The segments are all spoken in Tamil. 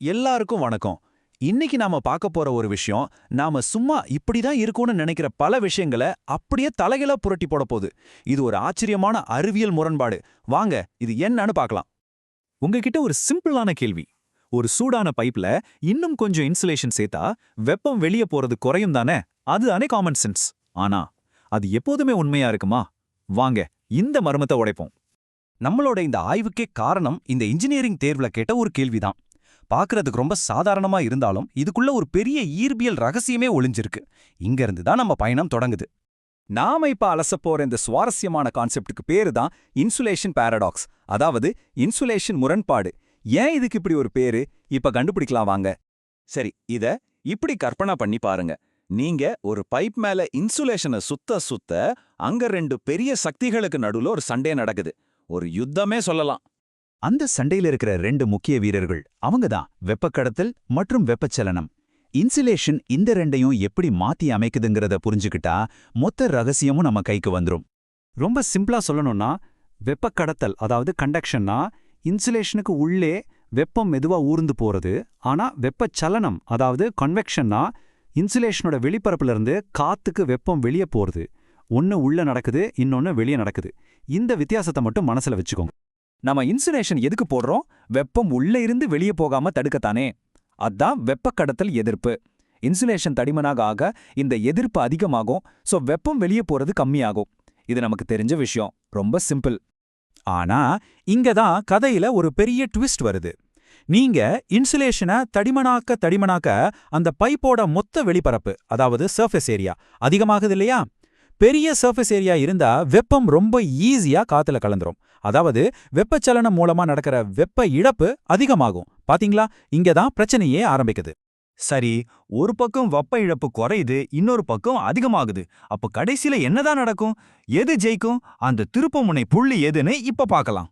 எல்லாருக்கும் வணக்கம். இன்னைக்கு நாம பார்க்க போற ஒரு விஷயம் நாம சும்மா இப்படிதான் இருக்கும்னு நினைக்கிற பல விஷயங்களை அப்படியே தலைகளா புரட்டி போட போகுது. இது ஒரு ஆச்சரியமான அறிவியல் முரண்பாடு. வாங்க இது என்னன்னு பார்க்கலாம். உங்ககிட்ட ஒரு சிம்பிளான கேள்வி. ஒரு சூடான பைப்ல இன்னும் கொஞ்சம் இன்சுலேஷன் சேர்த்தா வெப்பம் வெளியே போறது குறையும் தானே? அதுதானே காமன் சென்ஸ் ஆனா அது எப்போதுமே உண்மையா இருக்குமா? வாங்க இந்த மர்மத்தை உடைப்போம். நம்மளோட இந்த ஆய்வுக்கே காரணம் இந்த இன்ஜினியரிங் தேர்வுல கேட்ட ஒரு கேள்விதான். பார்க்கறதுக்கு ரொம்ப சாதாரணமா இருந்தாலும் இதுக்குள்ள ஒரு பெரிய ஈர்பியல் ரகசியமே ஒளிஞ்சிருக்கு. இங்க இருந்து தான் நம்ம பயணம் தொடங்குது. நாம இப்ப அலசப்போற இந்த சுவாரஸ்யமான கான்செப்டுக்கு பேரு தான் இன்சுலேஷன் பாரடாக்ஸ். அதாவது இன்சுலேஷன் முரண்பாடு. ஏன் இதுக்கு இப்படி ஒரு பேரு? இப்ப கண்டுபிடிக்கலாம் வாங்க. சரி இத இப்படி கற்பனை பண்ணி பாருங்க. நீங்க ஒரு பைப் மேல இன்சுலேஷனை சுத்த சுத்த அங்க ரெண்டு பெரிய சக்திகளுக்கு நடுவுல ஒரு சண்டே நடக்குது. ஒரு யுத்தமே சொல்லலாம். அந்த சண்டையில இருக்கிற ரெண்டு முக்கிய வீரர்கள் அவங்க தான் வெப்பக்கடத்தல் மற்றும் வெப்பச்சலனம். இன்சுலேஷன் இந்த ரெண்டையும் எப்படி மாத்தி அமைக்குதுங்கிறத புரிஞ்சுக்கிட்டா மொத்த ரகசியமும் நம்ம கைக்கு வந்துரும். ரொம்ப சிம்பிளா சொல்லணும்னா வெப்பக்கடத்தல் அதாவது கண்டக்ஷன்னா இன்சுலேஷனுக்கு உள்ளே வெப்பம் மெதுவா ஊர்ந்து போறது ஆனா வெப்பச்சலனம் அதாவது கன்வெக்ஷன்னா இன்சுலேஷனோட வெளிப்பரப்புல இருந்து காத்துக்கு வெப்பம் வெளியே போறது. ஒன்னு உள்ள நடக்குது இன்னொன்னு வெளியே நடக்குது. இந்த வித்தியாசத்தை மட்டும் மனசுல வச்சுக்கோங்க. நம்ம இன்சுலேஷன் எதுக்கு போடுறோம்? வெப்பம் உள்ள இருந்து வெளியே போகாம தடுக்கத்தானே. அதான் வெப்பக்கடத்தல் எதிர்ப்பு. இன்சுலேஷன் தடிமனாக ஆக இந்த எதிர்ப்பு அதிகமாகும். சோ வெப்பம் வெளியே போறது கம்மியாகும். இது நமக்கு தெரிஞ்ச விஷயம். ரொம்ப சிம்பிள் ஆனா இங்க தான் கதையில ஒரு பெரிய ட்விஸ்ட் வருது. நீங்க இன்சுலேஷனை தடிமனாக்க தடிமனாக்க அந்த பைப்போட மொத்த வெளிப்பரப்பு அதாவது சர்ஃபேஸ் ஏரியா அதிகமாகுது இல்லையா? பெரிய சர்ஃபேஸ் ஏரியா இருந்தா வெப்பம் ரொம்ப ஈஸியா காத்துல கலந்துரும். அதாவது வெப்பச்சலனம் மூலமா நடக்கிற வெப்ப இழப்பு அதிகமாகும். பாத்தீங்களா? இங்க தான் பிரச்சனையே ஆரம்பிக்குது. சரி ஒரு பக்கம் வெப்ப இழப்பு குறையுது இன்னொரு பக்கம் அதிகமாகுது. அப்ப கடைசியில என்னதான் நடக்கும்? எது ஜெயிக்கும்? அந்த திருப்பமுனை புள்ளி எதுன்னு இப்ப பார்க்கலாம்.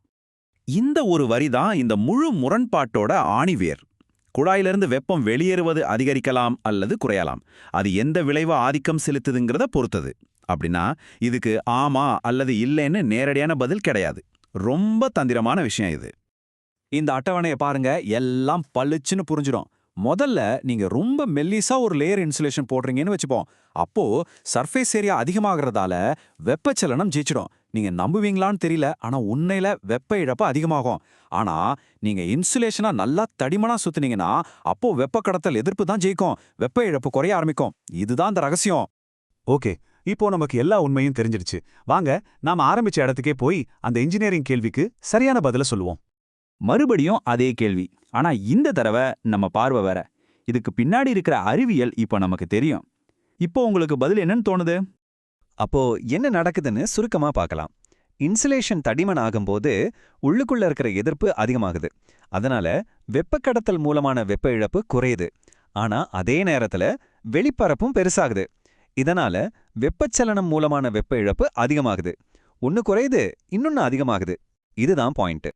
இந்த ஒரு வரி தான் இந்த முழு முரண்பாட்டோட ஆணிவேர். குழாயிலிருந்து வெப்பம் வெளியேறுவது அதிகரிக்கலாம் அல்லது குறையலாம். அது எந்த விளைவு ஆதிக்கம் செலுத்துதுங்கிறத பொறுத்தது. அப்படின்னா இதுக்கு ஆமா அல்லது இல்லைன்னு நேரடியான பதில் கிடையாது. ரொம்ப தந்திரமான விஷயம் இது. இந்த அட்டவணையை பாருங்க எல்லாம் பளிச்சுன்னு புரிஞ்சிடும். முதல்ல நீங்க ரொம்ப மெல்லிசா ஒரு லேயர் இன்சுலேஷன் போடுறீங்கன்னு வச்சுப்போம். அப்போ சர்ஃபேஸ் ஏரியா அதிகமாகறதால வெப்பச்சலனம் ஜெயிச்சிடும். நீங்க நம்புவீங்களான்னு தெரியல ஆனா உண்மையில வெப்ப இழப்பு அதிகமாகும். ஆனா நீங்க இன்சுலேஷனா நல்லா தடிமனா சுத்துனீங்கன்னா அப்போ வெப்ப கடத்தல் எதிர்ப்பு தான் ஜெயிக்கும். வெப்ப இழப்பு குறைய ஆரம்பிக்கும். இதுதான் அந்த ரகசியம். ஓகே. இப்போ நமக்கு எல்லா உண்மையும் தெரிஞ்சிருச்சு வாங்க நாம ஆரம்பிச்ச இடத்துக்கே போய் அந்த இன்ஜினியரிங் கேள்விக்கு சரியான பதில சொல்லுவோம். மறுபடியும் அதே கேள்வி. ஆனா இந்த தடவை நம்ம பார்வை வேற. இதுக்கு பின்னாடி இருக்கிற அறிவியல் இப்போ நமக்கு தெரியும். இப்போ உங்களுக்கு பதில் என்னன்னு தோணுது? அப்போ என்ன நடக்குதுன்னு சுருக்கமா பார்க்கலாம். இன்சுலேஷன் தடிமன் ஆகும்போது உள்ளுக்குள்ள இருக்கிற எதிர்ப்பு அதிகமாகுது. அதனால வெப்பக்கடத்தல் மூலமான வெப்ப இழப்பு குறையுது. ஆனா அதே நேரத்துல வெளிப்பரப்பும் பெருசாகுது. இதனால வெப்பச்சலனம் மூலமான வெப்ப இழப்பு அதிகமாகுது. ஒன்னு குறையுது இன்னொன்னு அதிகமாகுது. இதுதான் பாயிண்ட்.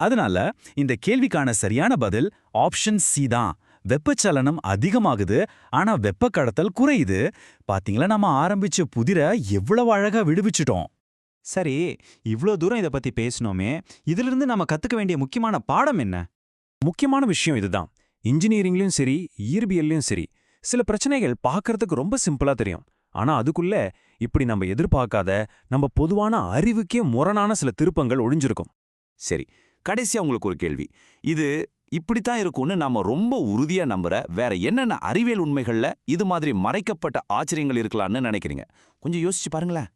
அதனால இந்த கேள்விக்கான சரியான பதில் ஆப்ஷன் சி தான். வெப்பச்சலனம் அதிகமாகுது ஆனா வெப்ப கடத்தல் குறையுது. பாத்தீங்களா நம்ம ஆரம்பிச்ச புதிர எவ்வளவு அழகா விடுவிச்சிட்டோம். சரி இவ்ளோ தூரம் இத பத்தி பேசினோமே இதிலிருந்து நம்ம கத்துக்க வேண்டிய முக்கியமான பாடம் என்ன? முக்கியமான விஷயம் இதுதான். இன்ஜினியரிங்லயும் சரி இயற்பியல்லையும் சரி சில பிரச்சனைகள் பார்க்கறதுக்கு ரொம்ப சிம்பிளா தெரியும். ஆனா அதுக்குள்ள இப்படி நம்ம எதிர்பார்க்காத நம்ம பொதுவான அறிவுக்கே முரணான சில திருப்பங்கள் ஒழிஞ்சிருக்கும். சரி கடைசியா உங்களுக்கு ஒரு கேள்வி. இது இப்படித்தான் இருக்கும்னு நாம ரொம்ப உறுதியா நம்புற வேற என்னென்ன அறிவியல் உண்மைகள்ல இது மாதிரி மறைக்கப்பட்ட ஆச்சரியங்கள் இருக்கலாம்னு நினைக்கிறீங்க? கொஞ்சம் யோசிச்சு பாருங்களேன்.